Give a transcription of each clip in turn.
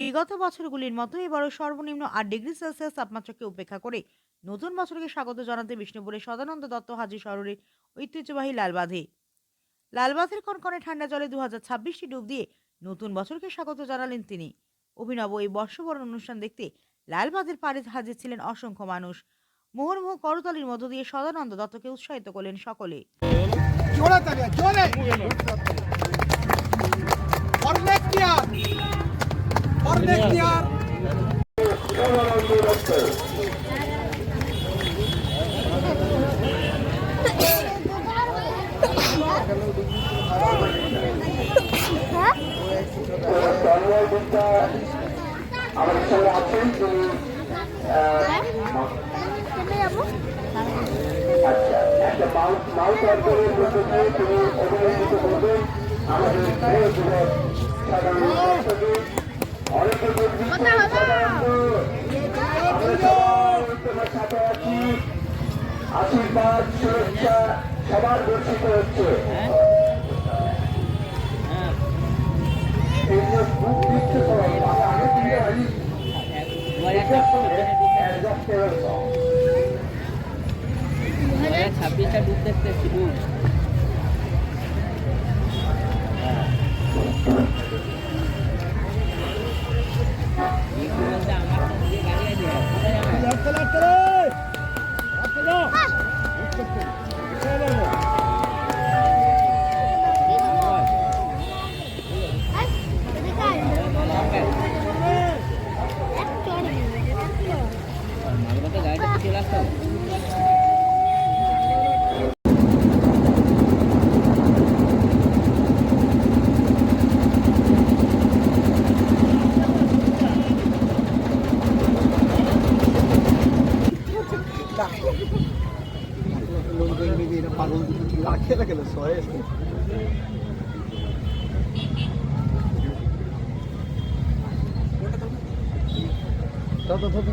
বিগত বছরগুলির মতো এবারও সর্বনিম্ন আট ডিগ্রি সেলসিয়াস তাপমাত্রাকে উপেক্ষা করে নতুন বছরকে স্বাগত জানাতে বিষ্ণুপুরের সদানন্দ দত্ত হাজি শহরের ঐতিহ্যবাহী লালবাঁধে। লালবাঁধের কনকনে ঠান্ডা জলে দু হাজার ছাব্বিশটি ডুব দিয়ে নতুন বছরকে স্বাগত জানালেন তিনি। অভিনব এই বর্ষবরণ অনুষ্ঠান দেখতে লালবাঁধের পাড়ে হাজির ছিলেন অসংখ্য মানুষ। মুহুর্মুহ করতালির মধ্য দিয়ে সদানন্দ দত্তকে উৎসাহিত করলেন সকলে। জোরে জোরে! আচ্ছা একটা মাউথ মাউথ অর্জনের মধ্যে দিয়ে তিনি অভিনন্দিত করবেন আমাদের সাধারণ আশীর্বাদ শুভেচ্ছা সবার বর্ষিত হচ্ছে ছাব্বিশটা ডুব দেখতে পাগল না কেন সয়ে দাদা দাদা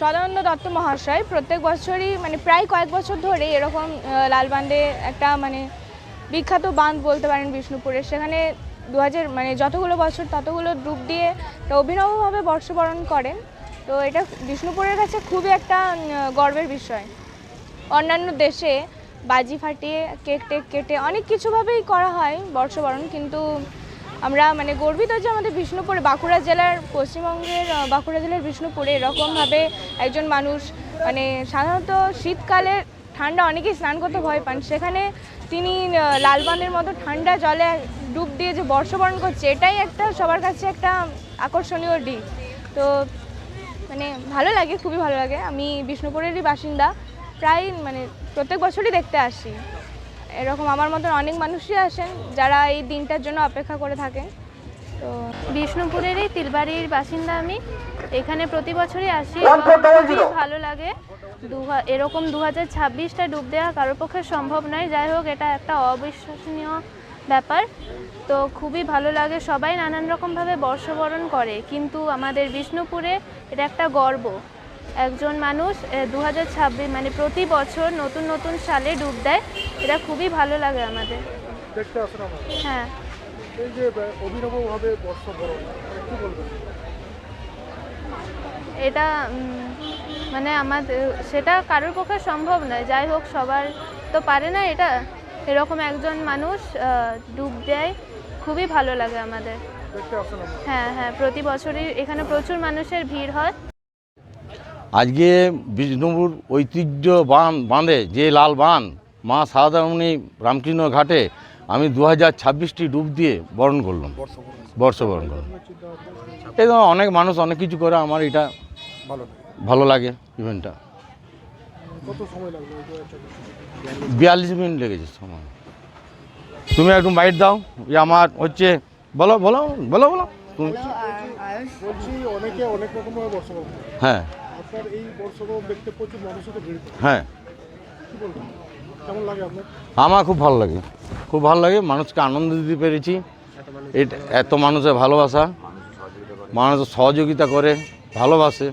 সদানন্দ দত্ত মহাশয় প্রত্যেক বছরই মানে প্রায় কয়েক বছর ধরে এরকম লালবান্ধে একটা মানে বিখ্যাত বাঁধ বলতে পারেন বিষ্ণুপুরের সেখানে দু হাজার মানে যতগুলো বছর ততগুলো ডুব দিয়ে অভিনবভাবে বর্ষবরণ করেন। তো এটা বিষ্ণুপুরের কাছে খুবই একটা গর্বের বিষয়। অন্যান্য দেশে বাজি ফাটিয়ে কেক টেক কেটে অনেক কিছুভাবেই করা হয় বর্ষবরণ, কিন্তু আমরা মানে গর্বিত যে আমাদের বিষ্ণুপুরে বাঁকুড়া জেলার পশ্চিমবঙ্গের বাঁকুড়া জেলার বিষ্ণুপুরে এরকমভাবে একজন মানুষ মানে সাধারণত শীতকালে ঠান্ডা অনেকেই স্নান করতে ভয় পান। সেখানে তিনি আহ, লালবাঁধের মতো ঠান্ডা জলে ডুব দিয়ে যে বর্ষবরণ করছে এটাই একটা সবার কাছে একটা আকর্ষণীয় দিক। তো মানে ভালো লাগে খুবই ভালো লাগে। আমি বিষ্ণুপুরেরই বাসিন্দা। প্রায় মানে প্রত্যেক বছরই দেখতে আসি। এরকম আমার মতন অনেক মানুষই আসেন যারা এই দিনটার জন্য অপেক্ষা করে থাকেন। তো বিষ্ণুপুরেরই তিলবাড়ির বাসিন্দা আমি। এখানে প্রতি বছরই আসি খুবই ভালো লাগে। এরকম দু হাজার ছাব্বিশটা ডুব দেওয়া কারোর পক্ষে সম্ভব নয়। যাই হোক এটা একটা অবিশ্বাসনীয় ব্যাপার। তো খুবই ভালো লাগে। সবাই নানান রকমভাবে বর্ষবরণ করে। কিন্তু আমাদের বিষ্ণুপুরে এটা একটা গর্ব। একজন মানুষ দু হাজার ছাব্বিশ মানে প্রতি বছর নতুন নতুন সালে ডুব দেয়। এটা খুবই ভালো লাগে আমাদের। দেখতে আসেন হ্যাঁ। এই যে অভিনবভাবে বর্ষবরণ কি বলবেন? এটা মানে আমাদের সেটা কারোর পক্ষে সম্ভব নয়। যাই হোক সবার তো পারে না এটা। এরকম একজন মানুষ ডুব দেয়। খুবই ভালো লাগে আমাদের। হ্যাঁ হ্যাঁ প্রতি বছরই এখানে প্রচুর মানুষের ভিড় হয়। আজকে বিষ্ণুপুর ঐতিহ্য বাঁধ বাঁধে যে লাল বাঁধ মা সারদামণি রামকৃষ্ণ ঘাটে আমি দু হাজার ছাব্বিশটি ডুব দিয়ে বরণ করলাম। বর্ষবরণ করলাম। এই ধরো অনেক মানুষ অনেক কিছু করে আমার এটা ভালো ভালো লাগে ইভেন্টটা বিয়াল্লিশ মিনিট লেগেছে সময়। তুমি একটু বাইট দাও যে আমার হচ্ছে বলো বলো বলো বলো। তুমি। হ্যাঁ। আপনার এই দেখতে প্রচুর মানুষের ভিড় হ্যাঁ। কেমন লাগে আপনার? আমার খুব ভালো লাগে। খুব ভালো লাগে মানুষকে আনন্দ দিতে পেরেছি। এটা এত মানুষের ভালোবাসা মানুষ সহযোগিতা করে ভালোবাসে।